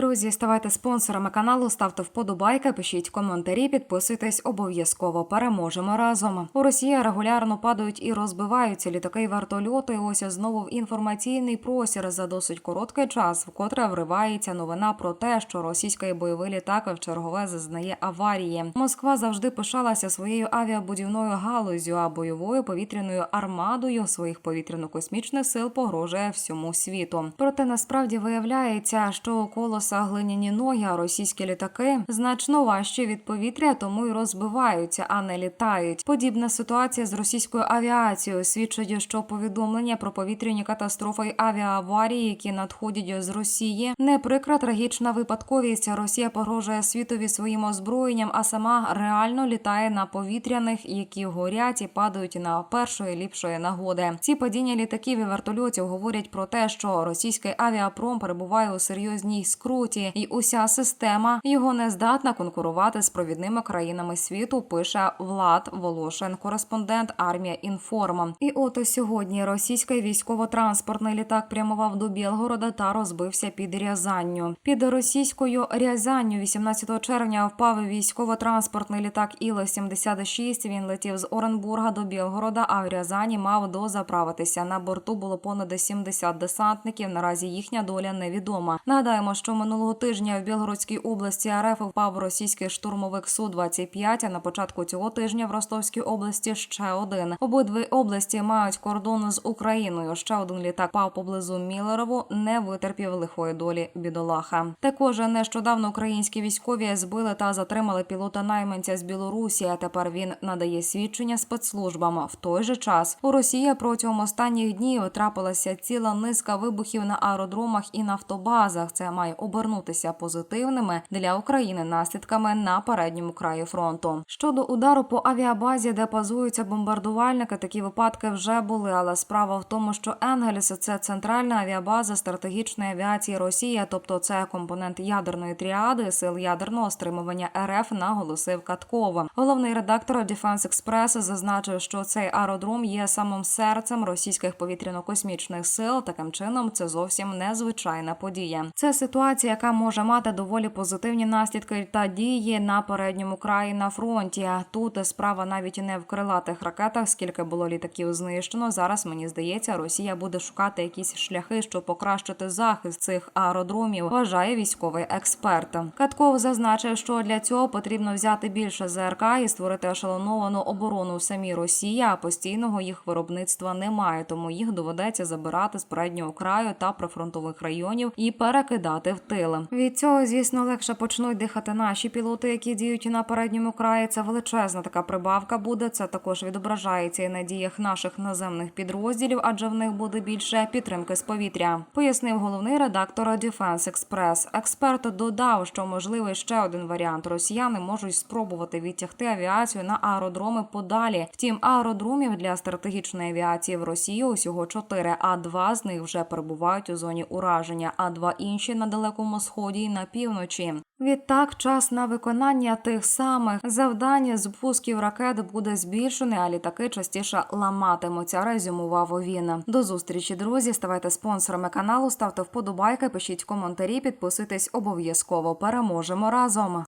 Друзі, ставайте спонсорами каналу, ставте вподобайки, пишіть коментарі, підписуйтесь обов'язково. Переможемо разом. У Росії регулярно падають і розбиваються літаки й вертольоти. Ось знову в інформаційний простір за досить короткий час, вкотре вривається новина про те, що російський бойовий літак в чергове зазнає аварії. Москва завжди пишалася своєю авіабудівною галузю, а бойовою повітряною армадою своїх повітряно-космічних сил погрожує всьому світу. Проте насправді виявляється, що у колоса глиняні ноги, а російські літаки значно важчі від повітря, тому й розбиваються, а не літають. Подібна ситуація з російською авіацією свідчить, що повідомлення про повітряні катастрофи й авіааварії, які надходять з Росії, не прикра трагічна випадковість. Росія погрожує світові своїм озброєнням, а сама реально літає на повітряних, які горять і падають на першої ліпшої нагоди. Ці падіння літаків і вертольотів говорять про те, що російський авіапром перебуває у серйозній скруті, і уся система його не здатна конкурувати з провідними країнами світу. Пише Влад Волошин, кореспондент армія інформа. І от сьогодні російський військово-транспортний літак прямував до Білгорода та розбився під Рязанню. Під російською Рязанню 18 червня впав військово-транспортний літак Іл-76. Він летів з Оренбурга до Білгорода, а в Рязані мав дозаправитися. На борту було понад 70 десантників. Наразі їхня доля невідома. Нагадаємо, що минулого тижня в Білгородській області РФ впав російський штурмовик Су 25 А на початку цього тижня в Ростовській області ще один. Обидві області мають кордон з Україною. Ще один літак пав поблизу Мілерову, не витерпів лихої долі бідолаха. Також нещодавно українські військові збили та затримали пілота найманця з Білорусі. а Тепер він надає свідчення спецслужбам. В той же час у Росії протягом останніх днів трапилася ціла низка вибухів на аеродромах і нафтобазах. Це має обернутися позитивними для України наслідками на передньому краї фронту. Щодо удару по авіабазі, де базуються бомбардувальники, такі випадки вже були. Але справа в тому, що Енгельс це центральна авіабаза стратегічної авіації Росії, тобто це компонент ядерної тріади сил ядерного стримування РФ, наголосив Катков. Головний редактор Defense Express зазначив, що цей аеродром є самим серцем російських повітряно-космічних сил. Таким чином, це зовсім незвичайна подія. Це ситуація, яка може мати доволі позитивні наслідки та дії на передньому краї на фронті. Тут справа навіть не в крилатих ракетах, скільки було літаків знищено. Зараз мені здається, Росія буде шукати якісь шляхи, щоб покращити захист цих аеродромів. Вважає військовий експерт. Катков зазначив, що для цього потрібно взяти більше ЗРК і створити ешелоновану оборону в самій Росії. А постійного їх виробництва немає, тому їх доведеться забирати з переднього краю та прифронтових районів і перекидати в тил. Від цього, звісно, легше почнуть дихати наші пілоти, які діють на передньому краї. Це величезна така прибавка буде. Це також відображається і на діях наших наземних підрозділів, адже в них буде більше підтримки з повітря. Пояснив головний редактор Defense Express. Експерт додав, що можливий ще один варіант. Росіяни можуть спробувати відтягти авіацію на аеродроми подалі. Втім, аеродромів для стратегічної авіації в Росії усього чотири, а два з них вже перебувають у зоні ураження, а два інші на далекому сході і на півночі. Відтак, час на виконання тих самих завдань з пусків ракет буде збільшений, а літаки частіше ламатимуться. Резюмував він. До зустрічі, друзі. Ставайте спонсорами каналу, ставте вподобайки, пишіть коментарі, підписуйтесь обов'язково. Переможемо разом.